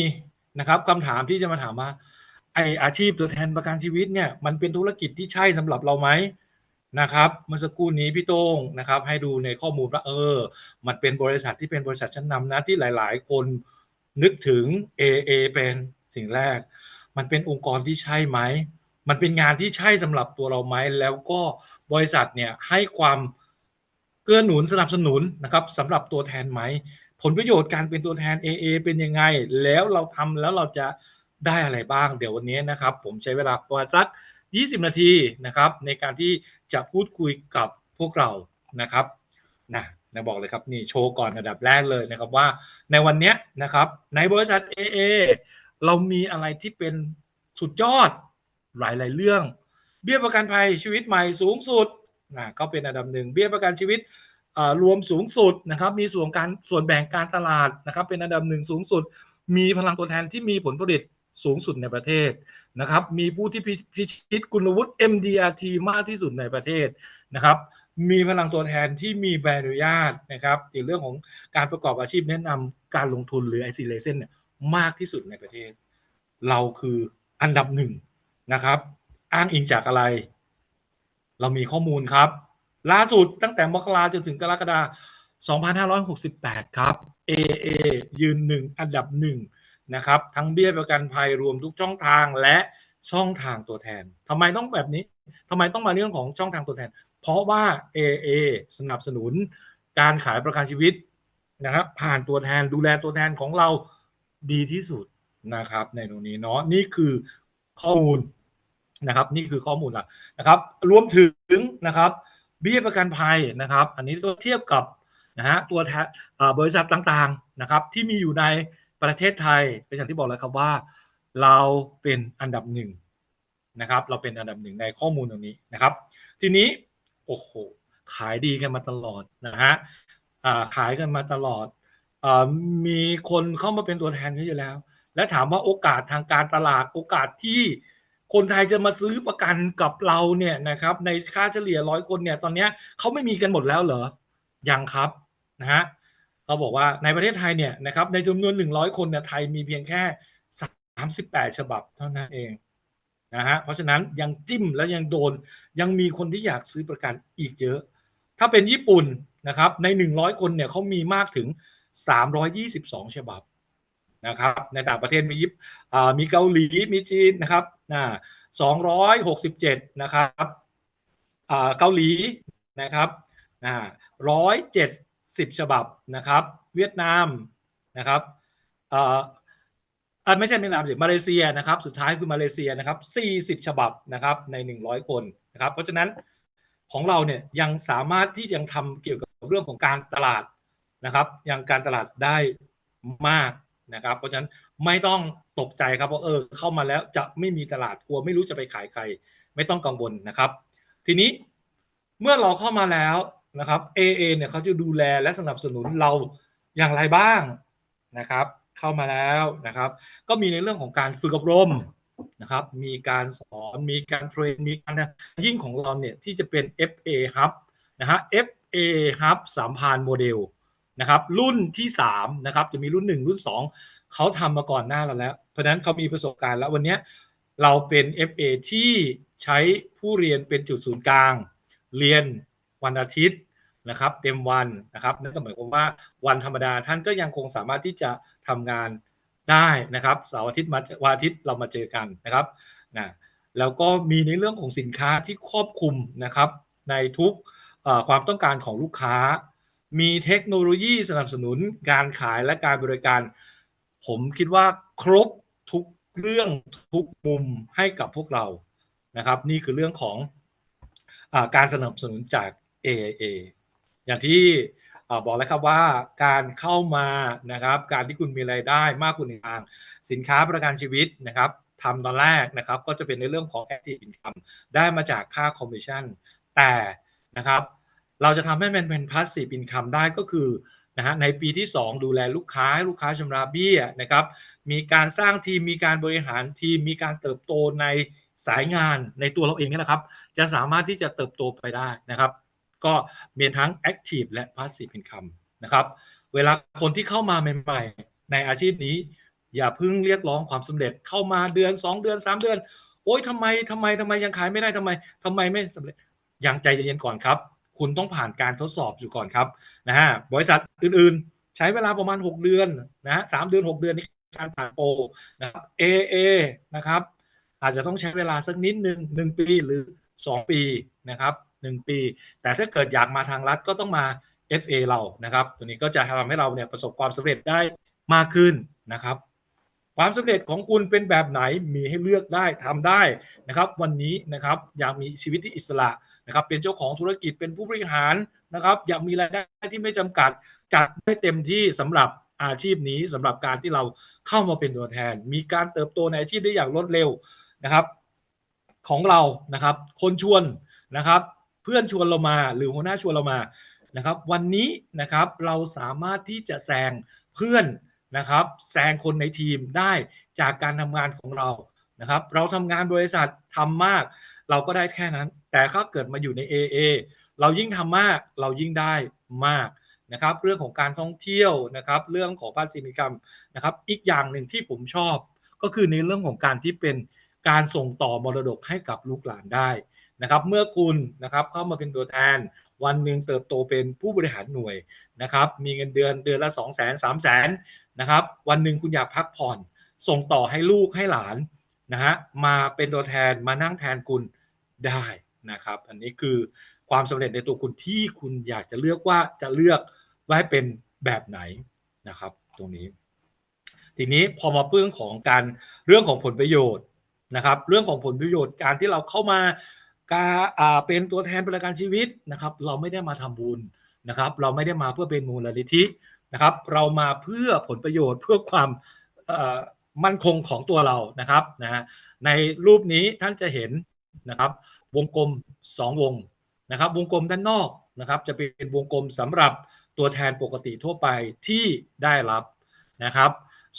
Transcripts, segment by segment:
ีนะครับคำถามที่จะมาถามว่าไออาชีพตัวแทนประกันชีวิตเนี่ยมันเป็นธุรกิจที่ใช่สำหรับเราไหมนะครับ เมื่อสักครู่นี้พี่โต้งนะครับ ให้ดูในข้อมูลว่าเออ มันเป็นบริษัทที่เป็นบริษัทชั้นนำนะที่หลาย ๆ คนนึกถึง AA เป็นสิ่งแรก มันเป็นองค์กรที่ใช่ไหม มันเป็นงานที่ใช่สำหรับตัวเราไหม แล้วก็บริษัทเนี่ยให้ความเกื้อหนุนสนับสนุนนะครับสำหรับตัวแทนไหม ผลประโยชน์การเป็นตัวแทน AA เป็นยังไง แล้วเราทำแล้วเราจะได้อะไรบ้าง เดี๋ยววันนี้นะครับ ผมใช้เวลาประมาณสัก 20 นาทีนะครับ ในการที่จะพูดคุยกับพวกเรานะครับนะนะบอกเลยครับนี่โชว์ก่อนอันดับแรกเลยนะครับว่าในวันนี้นะครับ ในบริษัท AA เรามีอะไรที่เป็นสุดยอดหลาย ๆ เรื่อง เบี้ยประกันภัยชีวิตใหม่สูงสุดนะก็เป็นอันดับหนึ่งเบี้ยประกันชีวิต รวมสูงสุดนะครับมีส่วนการส่วนแบ่งการตลาดนะครับเป็นอันดับหนึ่งสูงสุด มีพลังตัวแทนที่มีผลผลิตสูงสุดในประเทศนะครับมีผู้ที่พิชิตคุณวุฒิ MDRT มากที่สุดในประเทศนะครับมีพลังตัวแทนที่มีใบอนุญาตนะครับในเรื่องของการประกอบอาชีพแนะนำการลงทุนหรือ IC License เนี่ยมากที่สุดในประเทศ เราคืออันดับหนึ่งนะครับ อ้างอิงจากอะไร เรามีข้อมูลครับ ล่าสุดตั้งแต่มกราจนถึงกรกฎาคม2568 ครับ AA ยืนหนึ่งอันดับหนึ่งนะครับ ทั้งเบี้ยประกันภัยรวมทุกช่องทางและช่องทางตัวแทนทำไมต้องแบบนี้ทำไมต้องมาเรื่องของช่องทางตัวแทน เพราะว่า AA สนับสนุนการขายประกันชีวิตนะครับผ่านตัวแทนดูแลตัวแทนของเราดีที่สุดนะครับ ในตรงนี้เนาะนี่คือข้อมูลนะครับ นี่คือข้อมูลหลักนะครับ รวมถึงนะครับ เบี้ยประกันภัยนะครับ อันนี้ก็เทียบกับนะฮะตัวแทนบริษัทต่างๆนะครับ ที่มีอยู่ในประเทศไทยเป็นอย่างที่บอกแล้วครับว่า เราเป็นอันดับหนึ่งนะครับ เราเป็นอันดับหนึ่งในข้อมูลตรงนี้นะครับ ทีนี้โอ้โหขายดีกันมาตลอดนะฮะขายกันมาตลอดอมีคนเข้ามาเป็นตัวแทนเยอะแล้ว และถามว่าโอกาสทางการตลาดโอกาสที่ คนไทยจะมาซื้อประกันกับเราเนี่ยนะครับในค่าเฉลี่ยร้อยคนเนี่ยตอนนี้เขาไม่มีกันหมดแล้วเหรอยังครับนะฮะเขาบอกว่าในประเทศไทยเนี่ยนะครับในจำนวน 100 คนเนี่ยไทยมีเพียงแค่ 38 ฉบับเท่านั้นเองนะฮะเพราะฉะนั้นยังจิ้มแล้วยังโดนยังมีคนที่อยากซื้อประกันอีกเยอะ ถ้าเป็นญี่ปุ่นนะครับใน 100 คนเนี่ยเขามีมากถึง 322 ฉบับนะครับในต่างประเทศมียิปมีเกาหลีมีจีนนะครับ นะ267 นะครับเกาหลีนะครับนะ170 ฉบับนะครับ เวียดนามนะครับอ่าไม่ใช่เวียดนามสิมาเลเซียนะครับ สุดท้ายคือมาเลเซียนะครับ 40 ฉบับนะครับใน 100 คนนะครับ เพราะฉะนั้นของเราเนี่ยยังสามารถที่ยังทำเกี่ยวกับเรื่องของการตลาดนะครับยังการตลาดได้มากนะครับ เพราะฉะนั้นไม่ต้อง ตกใจครับว่าเออเข้ามาแล้วจะไม่มีตลาดกลัว ไม่รู้จะไปขายใคร ไม่ต้องกังวลนะครับ ทีนี้เมื่อเราเข้ามาแล้วนะครับ AA เนี่ยเขาจะดูแลและสนับสนุนเราอย่างไรบ้างนะครับ เข้ามาแล้วนะครับ ก็มีในเรื่องของการฝึกอบรมนะครับ มีการสอนมีการเทรนมีการยิ่งของเราเนี่ยที่จะเป็น FA Hub นะฮะ FA Hub สามพานโมเดลนะครับรุ่นที่3นะครับจะมีรุ่น 1 รุ่น 2 เขาทำมาก่อนหน้าเราแล้ว เพราะนั้นเขามีประสบการณ์แล้ววันนี้เราเป็น FA ที่ใช้ผู้เรียนเป็นจุดศูนย์กลาง เรียนวันอาทิตย์นะครับ เต็มวันนะครับนั่นหมายความว่าวันธรรมดาท่านก็ยังคงสามารถที่จะทำงานได้นะครับเสาร์อาทิตย์มาวันอาทิตย์เรามาเจอกันนะครับนะแล้วก็มีในเรื่องของสินค้าที่ครอบคลุมนะครับ ในทุกความต้องการของลูกค้า มีเทคโนโลยีสนับสนุนการขายและการบริการ ผมคิดว่าครบทุกเรื่องทุกมุมให้กับพวกเรานะครับ นี่คือเรื่องของอการสนับสนุนจาก AIA อย่างที่บอกแล้วครับว่าการเข้ามานะครับ การที่คุณมีรายได้มากกว่าหนึ่งทาง สินค้าประกันชีวิตนะครับทำตอนแรกนะครับ ก็จะเป็นในเรื่องของ active income ได้มาจากค่าคอมมิชชั่นแต่นะครับ เราจะทำให้มันเป็น passive income ได้ก็คือ นะฮะในปีที่ 2 ดูแลลูกค้าให้ลูกค้าชำระเบี้ยนะครับมีการสร้างทีมมีการบริหารทีมมีการเติบโตในสายงานในตัวเราเองนี่แหละครับ จะสามารถที่จะเติบโตไปได้นะครับ ก็มีทั้ง Active และ Passive Income นะครับเวลาคนที่เข้ามาใหม่ๆ ในอาชีพนี้ อย่าเพิ่งเรียกร้องความสำเร็จเข้ามาเดือน 2 เดือน 3 เดือน โอ๊ยทำไมทำไมทำไมยังขายไม่ได้ทำไมทำไมไม่สำเร็จยังใจเย็นๆก่อนครับ คุณต้องผ่านการทดสอบอยู่ก่อนครับนะฮะบริษัทอื่นๆ ใช้เวลาประมาณ 6 เดือนนะสามเดือน 6 เดือนในการผ่านโปรนะครับ AA นะครับ อาจจะต้องใช้เวลาสักนิดหนึ่งหนึ่งปีหรือ 2 ปีนะครับหนึ่งปี แต่ถ้าเกิดอยากมาทางรัฐก็ต้องมา FA เรานะครับ ตัวนี้ก็จะทำให้เราเนี่ยประสบความสำเร็จได้มากขึ้นนะครับ ความสำเร็จของคุณเป็นแบบไหนมีให้เลือกได้ทำได้นะครับ วันนี้นะครับอยากมีชีวิตที่อิสระนะครับเป็นเจ้าของธุรกิจเป็นผู้บริหารนะครับอยากมีรายได้ที่ไม่จำกัดจัดได้เต็มที่สำหรับอาชีพนี้สำหรับการที่เราเข้ามาเป็นตัวแทน มีการเติบโตในอาชีพได้อย่างรวดเร็วนะครับของเรานะครับคนชวนนะครับ เพื่อนชวนเรามาหรือหัวหน้าชวนเรามานะครับ วันนี้นะครับเราสามารถที่จะแซงเพื่อน นะครับแซงคนในทีมได้จากการทำงานของเรานะครับ เราทำงานบริษัททำมาก เราก็ได้แค่นั้น แต่ถ้าเกิดมาอยู่ใน AA เรายิ่งทำมากเรายิ่งได้มากนะครับ เรื่องของการท่องเที่ยวนะครับ เรื่องของภาษีนิกรรมนะครับ อีกอย่างหนึ่งที่ผมชอบ ก็คือในเรื่องของการที่เป็นการส่งต่อมรดกให้กับลูกหลานได้นะครับ เมื่อคุณนะครับเข้ามาเป็นตัวแทนวันหนึ่งเติบโตเป็นผู้บริหารหน่วยนะครับ มีเงินเดือนเดือนละ 2 0 0 0 0 0 3 0 0 0 0 นะครับ วันหนึ่งคุณอยากพักผ่อน ส่งต่อให้ลูกให้หลานนะฮะมาเป็นตัวแทนมานั่งแทนคุณได้นะครับ อันนี้คือความสำเร็จในตัวคุณที่คุณอยากจะเลือกว่าจะเลือกว่าให้เป็นแบบไหนนะครับ ตรงนี้ ทีนี้พอมาเรื่องของการเรื่องของผลประโยชน์นะครับ เรื่องของผลประโยชน์การที่เราเข้ามาการเป็นตัวแทนประกันชีวิตนะครับ เราไม่ได้มาทำบุญนะครับ เราไม่ได้มาเพื่อเป็นมูลนิธิ นะครับ เรามาเพื่อผลประโยชน์เพื่อความมั่นคงของตัวเรานะครับนะฮะในรูปนี้ท่านจะเห็นนะครับ วงกลม 2 วงนะครับ วงกลมด้านนอกนะครับ จะเป็นวงกลมสำหรับตัวแทนปกติทั่วไปที่ได้รับนะครับ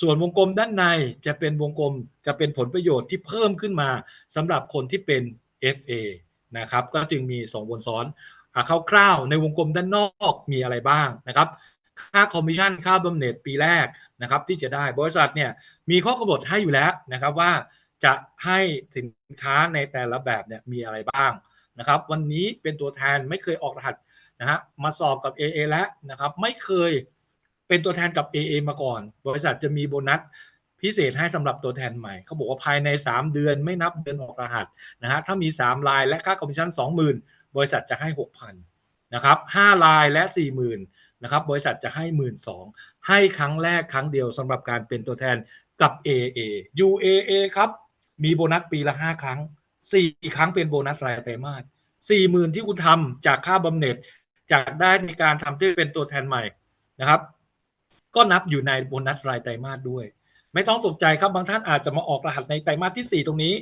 ส่วนวงกลมด้านในจะเป็นวงกลมจะเป็นผลประโยชน์ที่เพิ่มขึ้นมาสำหรับคนที่เป็น FA นะครับ ก็จึงมี 2 วนซ้อนคร่าวๆในวงกลมด้านนอกมีอะไรบ้างนะครับ ค่าคอมมิชชั่นค่าบำเหน็จปีแรกนะครับที่จะได้บริษัทเนี่ยมีข้อกำหนดให้อยู่แล้วนะครับว่าจะให้สินค้าในแต่ละแบบเนี่ยมีอะไรบ้างนะครับ วันนี้เป็นตัวแทนไม่เคยออกรหัสนะฮะมาสอบกับ AA แล้วนะครับ ไม่เคยเป็นตัวแทนกับ AA มาก่อน บริษัทจะมีโบนัสพิเศษให้สำหรับตัวแทนใหม่ เขาบอกว่าภายใน 3 เดือนไม่นับเดือนออกรหัสนะฮะถ้ามี 3 ลายและค่าคอมมิชชั่น 20,000 บริษัทจะให้ 6,000นะครับ5ลายและ 40,000 นะครับบริษัทจะให้12,000ให้ครั้งแรกครั้งเดียวสำหรับการเป็นตัวแทนกับ AA UAA ครับ มีโบนัสปีละ 5 ครั้ง 4 ครั้งเป็นโบนัสรายไตรมาส40,000ที่คุณทำจากค่าบำเหน็จจากได้ในการทำที่เป็นตัวแทนใหม่นะครับ ก็นับอยู่ในโบนัสรายไตรมาสด้วย ไม่ต้องตกใจครับบางท่านอาจจะมาออกรหัสในไตรมาสที่ 4 ตรงนี้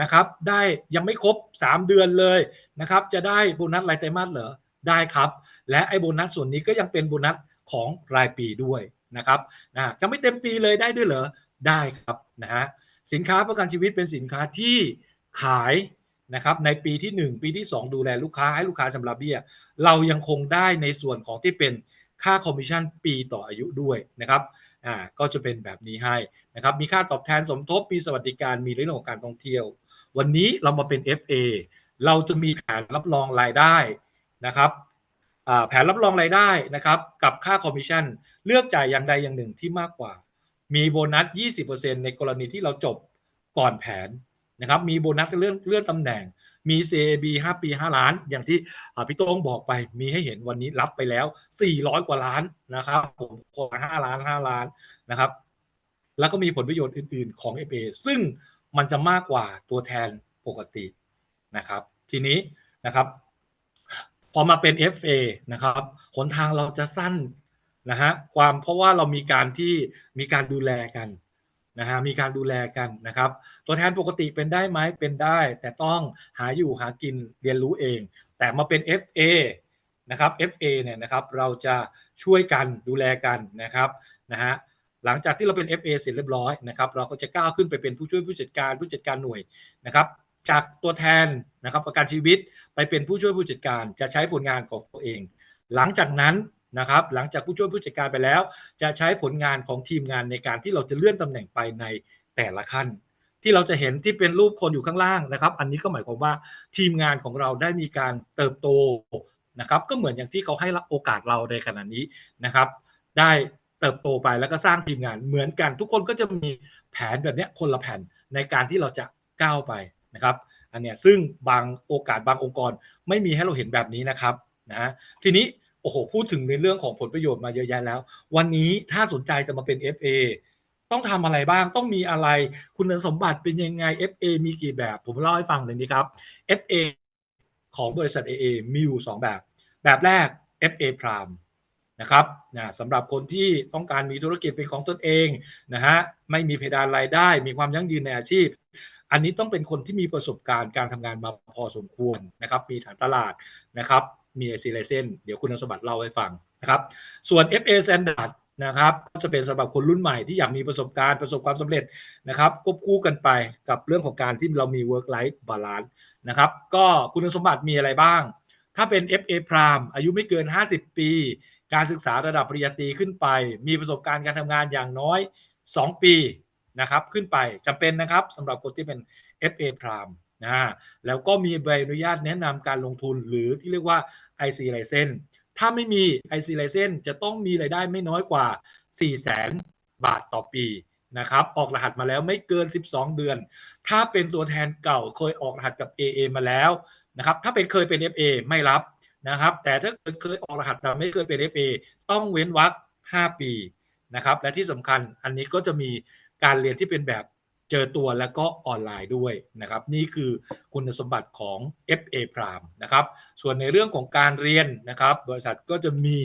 นะครับ ได้ยังไม่ครบ 3 เดือนเลยนะครับ จะได้โบนัสรายไตรมาสเหรอ ได้ครับ และไอ้โบนัสส่วนนี้ก็ยังเป็นโบนัสของรายปีด้วยนะครับนะจะไม่เต็มปีเลยได้ด้วยเหรอได้ครับนะฮะสินค้าประกันชีวิตเป็นสินค้าที่ขายนะครับในปีที่ 1 ปีที่ 2 ดูแลลูกค้าให้ลูกค้าสำหรับเบี้ย เรายังคงได้ในส่วนของที่เป็นค่าคอมมิชชั่นปีต่ออายุด้วยนะครับอ่าก็จะเป็นแบบนี้ให้นะครับมีค่าตอบแทนสมทบมีสวัสดิการมีเรื่องของการท่องเที่ยว วันนี้เรามาเป็น FA เราจะมีแผนรับรองรายได้ นะครับแผนรับรองรายได้นะครับกับค่าคอมมิชชั่น เลือกจ่ายอย่างใดอย่างหนึ่งที่มากกว่า มีโบนัส 20%ในกรณีที่เราจบก่อนแผนนะครับมีโบนัสเลื่อนเลื่อนตำแหน่ง มี CAB 5 ปี 5 ล้าน อย่างที่พี่โต้งบอกไปมีให้เห็นวันนี้รับไปแล้ว 400 กว่าล้านนะครับผมคน5ล้าน 5 ล้านนะครับแล้วก็มีผลประโยชน์อื่น ๆ ของ FA ซึ่งมันจะมากกว่าตัวแทนปกตินะครับ ทีนี้นะครับ พอมาเป็น FA นะครับหนทางเราจะสั้นนะฮะความเพราะว่าเรามีการที่มีการดูแลกันนะฮะมีการดูแลกันนะครับ ตัวแทนปกติเป็นได้ไหมเป็นได้ แต่ต้องหาอยู่หากินเรียนรู้เอง แต่มาเป็น FA นะครับ FA เนี่ยนะครับเราจะช่วยกันดูแลกันนะครับนะฮะหลังจากที่เราเป็น FA เสร็จเรียบร้อยนะครับ เราก็จะก้าวขึ้นไปเป็นผู้ช่วยผู้จัดการผู้จัดการหน่วยนะครับ จากตัวแทนนะครับประกันชีวิตไปเป็นผู้ช่วยผู้จัดการจะใช้ผลงานของตัวเอง หลังจากนั้นนะครับหลังจากผู้ช่วยผู้จัดการไปแล้ว จะใช้ผลงานของทีมงานในการที่เราจะเลื่อนตำแหน่งไปในแต่ละขั้น ที่เราจะเห็นที่เป็นรูปคนอยู่ข้างล่างนะครับ อันนี้ก็หมายความว่าทีมงานของเราได้มีการเติบโตนะครับ ก็เหมือนอย่างที่เขาให้โอกาสเราในขณะนี้นะครับ ได้เติบโตไปแล้วก็สร้างทีมงานเหมือนกัน ทุกคนก็จะมีแผนแบบนี้คนละแผนในการที่เราจะก้าวไป นะครับอันเนี้ยซึ่งบางโอกาสบางองค์กรไม่มีให้เราเห็นแบบนี้นะครับนะทีนี้โอ้โหพูดถึงในเรื่องของผลประโยชน์มาเยอะแยะแล้ว วันนี้ถ้าสนใจจะมาเป็น FA ต้องทำอะไรบ้างต้องมีอะไรคุณสมบัติเป็นยังไง FA มีกี่แบบ ผมเล่าให้ฟังเลยนี้ครับ FA ของบริษัท AA มีอยู่ 2 แบบ แบบแรก FA Prime นะครับนะสำหรับคนที่ต้องการมีธุรกิจเป็นของตนเองนะฮะไม่มีเพดานรายได้ มีความยั่งยืนในอาชีพ อันนี้ต้องเป็นคนที่มีประสบการณ์การทำงานมาพอสมควรนะครับ มีฐานตลาดนะครับมี IC license เดี๋ยวคุณสมบัติเล่าให้ฟังนะครับ ส่วน FA Standard นะครับก็จะเป็นสำหรับคนรุ่นใหม่ที่อยากมีประสบการณ์ประสบความสำเร็จนะครับควบคู่กันไปกับเรื่องของการที่เรามี work life balance นะครับ ก็คุณสมบัติมีอะไรบ้าง ถ้าเป็น FA Prime อายุไม่เกิน 50 ปี การศึกษาระดับปริญญาตรีขึ้นไป มีประสบการณ์การทำงานอย่างน้อย 2 ปี นะครับขึ้นไปจำเป็นนะครับสำหรับคนที่เป็น FA Prime นะแล้วก็มีใบอนุญาตแนะนำการลงทุนหรือที่เรียกว่า IC License ถ้าไม่มี IC License จะต้องมีรายได้ไม่น้อยกว่า 4 0 0 0 0 0บาทต่อปีนะครับออกรหัสมาแล้วไม่เกิน 12 เดือน ถ้าเป็นตัวแทนเก่าเคยออกรหัสกับ AA มาแล้วนะครับถ้าเป็นเคยเป็น FA ไม่รับนะครับแต่ถ้าเคยออกรหัสแต่ไม่เคยเป็น FA ต้องเว้นวรรค5 ปีนะครับและที่สำคัญอันนี้ก็จะมี การเรียนที่เป็นแบบเจอตัวแล้วก็ออนไลน์ด้วยนะครับ นี่คือคุณสมบัติของ FA Prime นะครับส่วนในเรื่องของการเรียนนะครับ บริษัทก็จะมี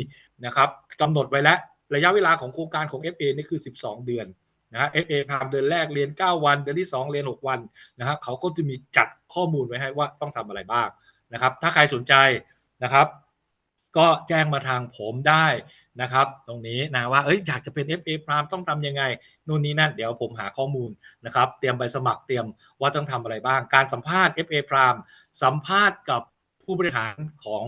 นะครับกำหนดไว้แล้วระยะเวลาของโครงการของ FA นี่คือ 12 เดือนนะฮะ FA Prime เดือนแรกเรียน 9 วัน เดือนที่ 2 เรียน 6 วันนะครับเขาก็จะมีจัดข้อมูลไว้ให้ว่าต้องทำอะไรบ้างนะครับ ถ้าใครสนใจนะครับ ก็แจ้งมาทางผมได้ นะครับ ตรงนี้นะว่าเอ้ยอยากจะเป็น FA Prime ต้องทำยังไงนู่นนี่นั่นเดี๋ยวผมหาข้อมูลนะครับ เตรียมใบสมัครเตรียมว่าต้องทำอะไรบ้าง การสัมภาษณ์ FA Prime สัมภาษณ์กับผู้บริหารของ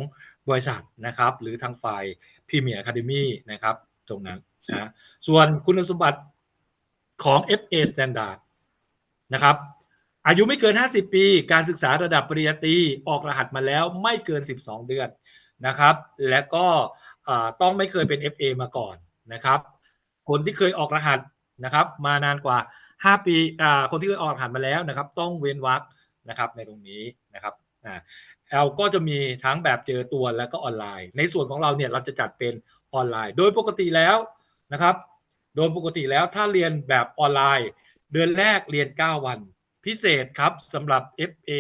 บริษัทนะครับ หรือทางฝ่าย Premier Academy นะครับ ตรงนั้นนะส่วนคุณสมบัติของ FA Standard นะครับอายุไม่เกิน 50 ปี การศึกษาระดับปริญญาตรีออกรหัสมาแล้วไม่เกิน 12 เดือนนะครับ และก็ ต้องไม่เคยเป็น FA มาก่อนนะครับ คนที่เคยออกรหัสนะครับ มานานกว่า 5 ปีคนที่เคยออกรหัสมาแล้วนะครับ ต้องเว้นวรรคนะครับในตรงนี้นะครับเราก็จะมีทั้งแบบเจอตัวแล้วก็ออนไลน์ ในส่วนของเราเนี่ยเราจะจัดเป็นออนไลน์ โดยปกติแล้วนะครับ โดยปกติแล้วถ้าเรียนแบบออนไลน์ เดือนแรกเรียน 9 วัน พิเศษครับสำหรับ FA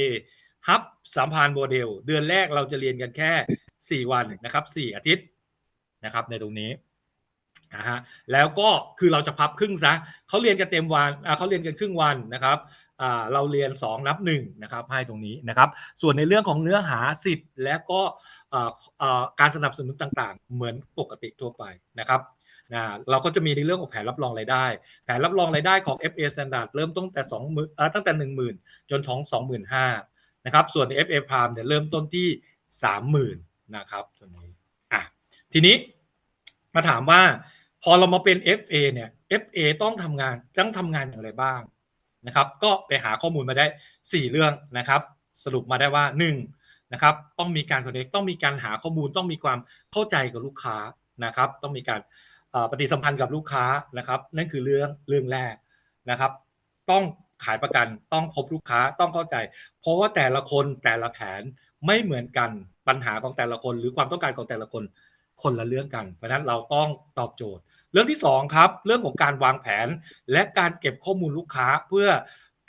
ฮับสัมพันธ์โมเดล เดือนแรกเราจะเรียนกันแค่ 4 วันนะครับ 4 อาทิตย์ นะครับในตรงนี้นะฮะแล้วก็คือเราจะพับครึ่งซะเขาเรียนกันเต็มวันเขาเรียนกันครึ่งวันนะครับเราเรียน 2 นับ1นะครับให้ตรงนี้นะครับส่วนในเรื่องของเนื้อหาสิทธิ์ และก็การสนับสนุนต่างๆ เหมือนปกติทั่วไปนะครับนะเราก็จะมีในเรื่องของแผนรับรองรายได้ แผนรับรองรายได้ของ FA Standard เริ่มต้นแต่2มื่นตั้งแต่ 10,000 จนถึง25,000นะครับส่วน FA Prime เนี่ยเริ่มต้นที่ 30,000นะครับตัวนี้ ทีนี้มาถามว่าพอเรามาเป็น FA เนี่ย FA ต้องทำงานต้องทำงานอย่างไรบ้างนะครับ ก็ไปหาข้อมูลมาได้ 4 เรื่องนะครับ สรุปมาได้ว่า 1 นะครับ ต้องมีการคอนเนคต้องมีการหาข้อมูลต้องมีความเข้าใจกับลูกค้านะครับ ต้องมีการปฏิสัมพันธ์กับลูกค้านะครับ นั่นคือเรื่องเรื่องแรกนะครับ ต้องขายประกันต้องพบลูกค้าต้องเข้าใจ เพราะว่าแต่ละคนแต่ละแผนไม่เหมือนกันปัญหาของแต่ละคนหรือความต้องการของแต่ละคน คนละเรื่องกัน เพราะนั้นเราต้องตอบโจทย์ เรื่องที่ 2 ครับ เรื่องของการวางแผนและการเก็บข้อมูลลูกค้าเพื่อ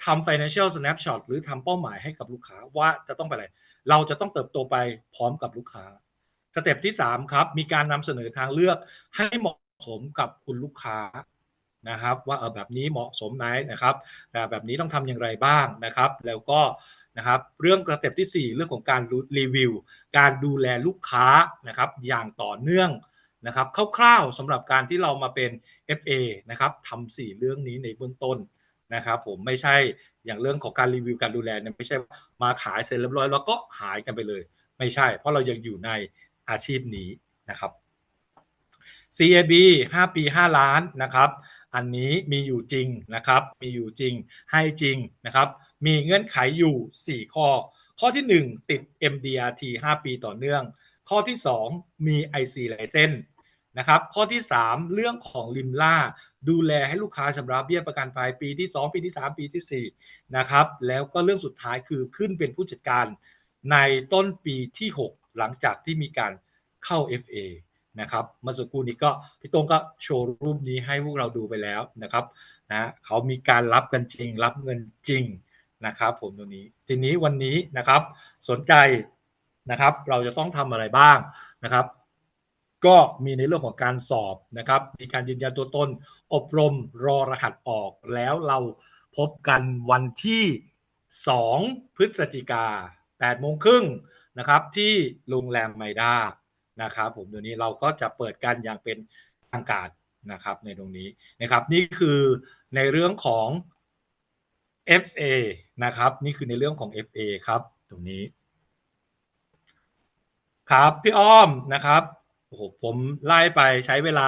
ทำ financial snapshot หรือทำเป้าหมายให้กับลูกค้าว่าจะต้องไปอะไร เราจะต้องเติบโตไปพร้อมกับลูกค้า สเต็ปที่ 3 ครับ มีการนำเสนอทางเลือกให้เหมาะสมกับคุณลูกค้านะครับว่าเออแบบนี้เหมาะสมไหมนะครับแต่แบบนี้ต้องทำอย่างไรบ้างนะครับ แล้วก็ นะครับเรื่องสเต็ปที่ 4 เรื่องของการรีวิว การดูแลลูกค้านะครับอย่างต่อเนื่องนะครับคร่าวๆสำหรับการที่เรามาเป็น FA นะครับทำสี่เรื่องนี้ในเบื้องต้นนะครับผมไม่ใช่อย่างเรื่องของการรีวิวการดูแลเนี่ยไม่ใช่มาขายเสร็จเรียบร้อยแล้วก็หายกันไปเลย ไม่ใช่ เพราะเรายังอยู่ในอาชีพนี้นะครับ CAB 5 ปี 5 ล้านนะครับ อันนี้มีอยู่จริงนะครับ มีอยู่จริงให้จริงนะครับ มีเงื่อนไขอยู่ 4 ข้อ ข้อที่ 1 ติด MDRT 5 ปีต่อเนื่อง ข้อที่ 2 มี IC license นะครับข้อที่ 3 เรื่องของริมล่า ดูแลให้ลูกค้าชำระเบี้ยประกันภัยปีที่ 2 ปีที่ 3 ปีที่4นะครับแล้วก็เรื่องสุดท้ายคือขึ้นเป็นผู้จัดการในต้นปีที่ 6 หลังจากที่มีการเข้า FA นะครับเมื่อสักครู่นี้ก็พี่ตงก็โชว์รูปนี้ให้พวกเราดูไปแล้วนะครับนะเขามีการรับกันจริง รับเงินจริง นะครับผมตรงนี้ทีนี้วันนี้นะครับสนใจนะครับเราจะต้องทำอะไรบ้างนะครับ ก็มีในเรื่องของการสอบนะครับ มีการยืนยันตัวตน อบรมรอรหัสออกแล้วเราพบกันวันที่ 2 พฤศจิกา8โมงครึ่งนะครับที่โรงแรมไมด้านะครับผมเดี๋ยวนี้เราก็จะเปิดกันอย่างเป็นทางการนะครับในตรงนี้นะครับ นี่คือในเรื่องของ FA นะครับ นี่คือในเรื่องของ FA ครับตรงนี้ ครับพี่อ้อมนะครับโอ้โหผมไล่ไปใช้เวลา